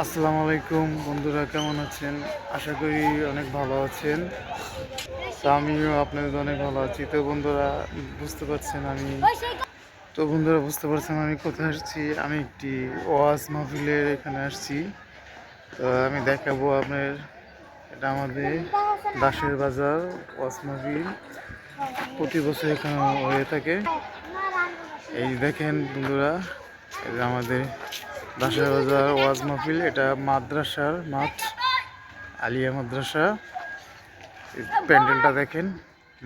আসসালামু আলাইকুম, বন্ধুরা কেমন আছেন? আশা করি অনেক ভালো আছেন। তো আমিও আপনাদের অনেক ভালো আছি। তো বন্ধুরা, বুঝতে পারছেন আমি তো বন্ধুরা, বুঝতে পারছেন আমি কোথায় আসছি? আমি একটি ওয়াজ মাহফিলের এখানে আসছি। তো আমি দেখাবো আপনার এটা আমাদের দাসের বাজার, ওয়াজ মাহফিল। প্রতি বছর এখানে হয়ে থাকে। এই দেখেন বন্ধুরা যে আমাদের দাসের বাজার ওয়াজ মাহফিল, এটা মাদ্রাসার মাঠ, আলিয়া মাদ্রাসা। প্যান্ডেলটা দেখেন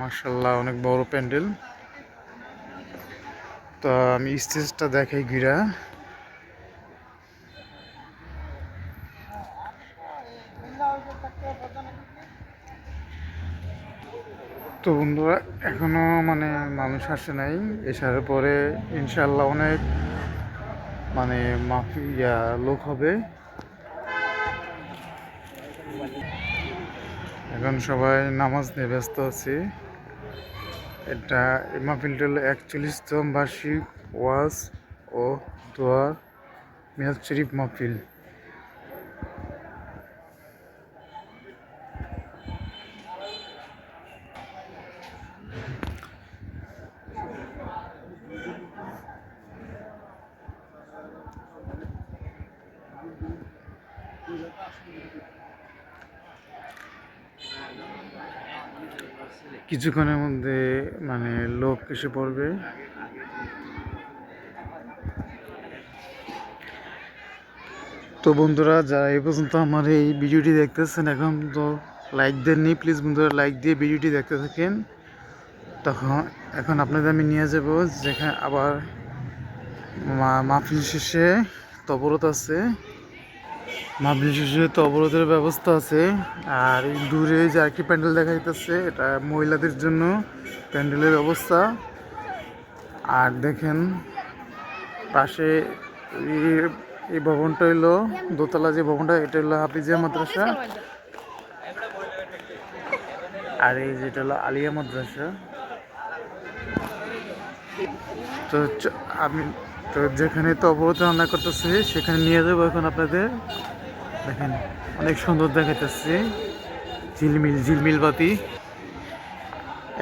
মার্শাল্লাহ অনেক বড় প্যান্ডেল। তো আমি স্টেজটা দেখাই ঘিরা। তো বন্ধুরা, এখনও মানে মানুষ আসে নাই, এসার পরে ইনশাল্লাহ অনেক মানে মাফি, ইয়া, লোক হবে। এখন সবাই নামাজ নিয়ে ব্যস্ত আছি। এটা এই হলো একচল্লিশতম বার্ষিক ওয়াজ ও দোয়া মেয়াদ শরীফ মাহফিল। কিছুক্ষণের মধ্যে মানে লোক এসে পড়বে। তো বন্ধুরা, যারা এই পর্যন্ত আমার এই ভিডিওটি দেখতেছেন, এখন তো লাইক দেননি প্লিজ বন্ধুরা লাইক দিয়ে ভিডিওটি দেখতে থাকেন। তখন, এখন আপনাদের আমি নিয়ে যাব, যেখানে আবার মাহফিল শেষে তবরত আছে। শেষে তবরতের ব্যবস্থা আছে। আর দূরে যে আরেকটি প্যান্ডেল দেখা যাইতেছে এটা মহিলাদের জন্য প্যান্ডেলের ব্যবস্থা আর দেখেন, পাশে এই- ভবনটা হলো দোতলা যে ভবনটা, এটা হলো হাফিজিয়া মাদ্রাসা। আর এই যেটা হলো আলিয়া মাদ্রাসা। তো আমি, তো যেখানে তো অবরোধ রান্না করতেছে, সেখানে নিয়ে যাব এখন আপনাদের। দেখেন, অনেক সুন্দর দেখাইতেছে। ঝিলমিল ঝিলমিল বাতি।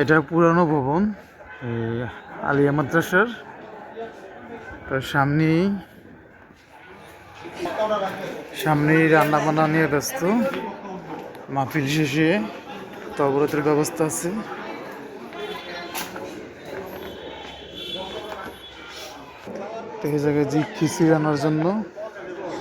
এটা পুরানো ভবন আলিয়া মাদ্রাসার। তো সামনেই সামনেই রান্না বান্না নিয়ে ব্যস্ত। মাহফিল শেষে তো অবরোধের ব্যবস্থা আছে। এই জায়গায় জি খিচুড়ি রান্নার জন্য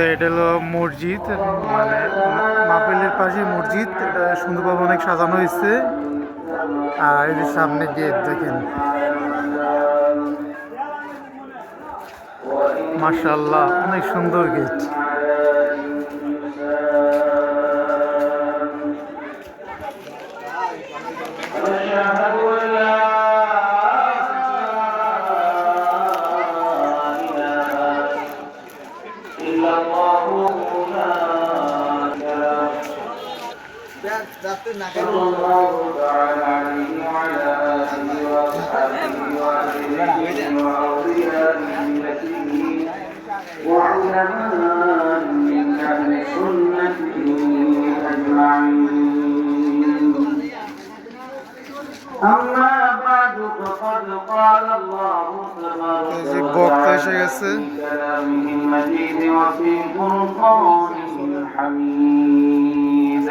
তো এটা হলো মসজিদ মানে মাপেলের পাশে মসজিদ, এটা সুন্দরভাবে অনেক সাজানো হয়েছে। আর যে সামনে গেট দেখেন। মার্শাল্লাহ অনেক সুন্দর গেট। صلى الله تعالى عليه وعلى آله وأصحابه وأهله وأولياء نبيه وعلماء من أهل السنة أجمعين أما بعد فقد قال الله تبارك وتعالى في كلامه المجيد وفي قرآنه الحميد.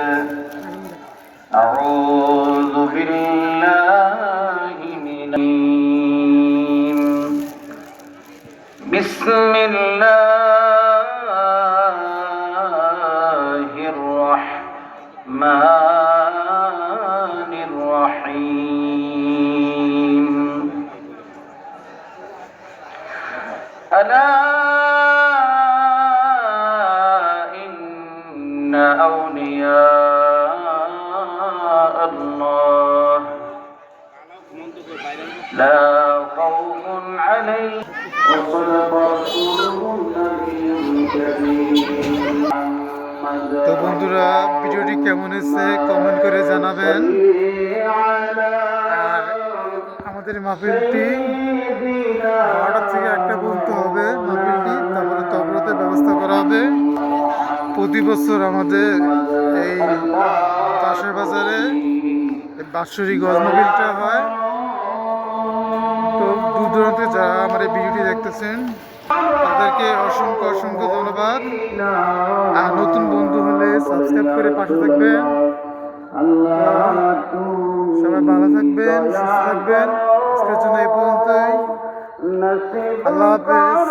أعوذ بالله من بسم الله الرحمن الرحيم. ألا إن أولياء لا خوف عليهم وصدق رسوله النبي الكريم তো বন্ধুরা ভিডিওটি কেমন হয়েছে কমেন্ট করে জানাবেন আর আমাদের এই মাহফিলটি বারোটার থেকে একটা পর্যন্ত হবে মাহফিলটি তারপরে তবরতের ব্যবস্থা করা হবে প্রতি বছর আমাদের এই পাশের বাজারে এই বাৎসরিক গজ মাহফিলটা হয় তো দূর দূরান্তে যারা আমার এই ভিডিওটি দেখতেছেন, তাদেরকে অসংখ্য অসংখ্য ধন্যবাদ। আর নতুন বন্ধু হলে সাবস্ক্রাইব করে পাশে থাকবেন। সবাই ভালো থাকবেন, সুস্থ থাকবেন। আজকের জন্য এই পর্যন্তই। আল্লাহ হাফেজ।